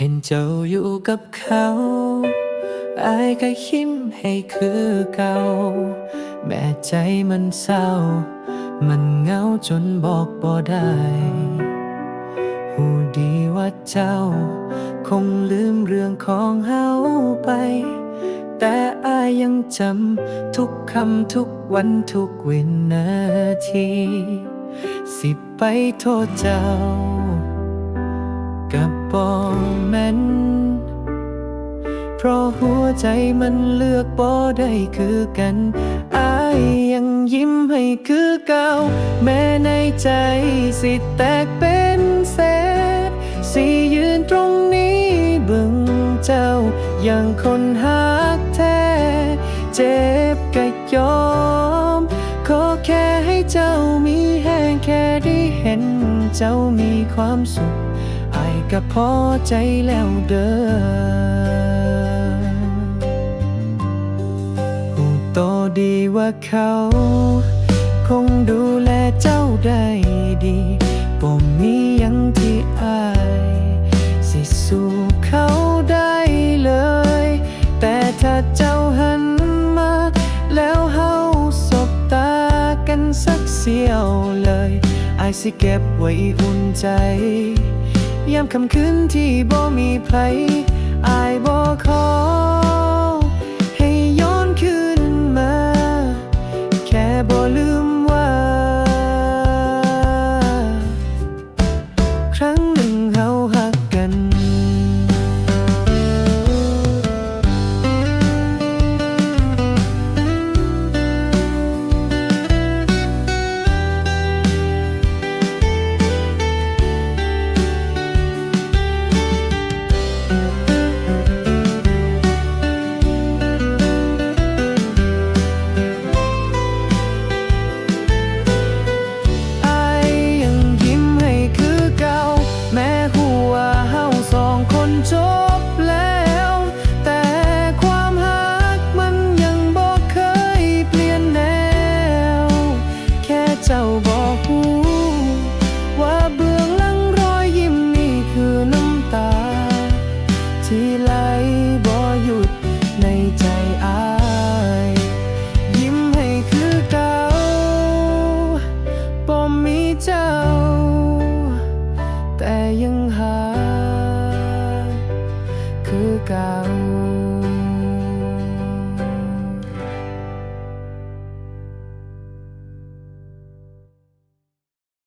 เห็นเจ้าอยู่กับเขาอายก็ยิ้มให้คือเก่า แม้ใจมันเศร้า มันเหงาจนบอกบ่ได้หูดีว่าเจ้า คงลืมเรื่องของเฮาไป แต่อายยังจำทุกคำทุกวันทุกวินาที สิไปโทษเจ้า กับบ่แม่น เพราะหัวใจมันเลือกบ่ได้คือกัน อายยังยิ้มให้คือเก่า แม้ในใจสิแตกเป็นเศษสิยืนตรงนี้บิ่งเจ้าย่างคนหักแท้ เจ็บก็ยอม ขอแค่ให้เจ้ามีแห้งแค่ได้เห็น เจ้ามีความสุข อายก็พอใจแล้วเด้อหูโตดีว่าเขา คงดูแลเจ้าได้ดีบ่มียังที่อาย สิสู้เขาได้เลย แต่ถ้าเจ้าหันมา แล้วเฮาสบตากันสักเสียวเลย อายสิเก็บไว้อุ่นใจ ยามค่ำคืนที่บ่มีไผอายบ่ขอ ให้ย้อนคืนมา แค่บ่ลืมว่า ครั้ง go.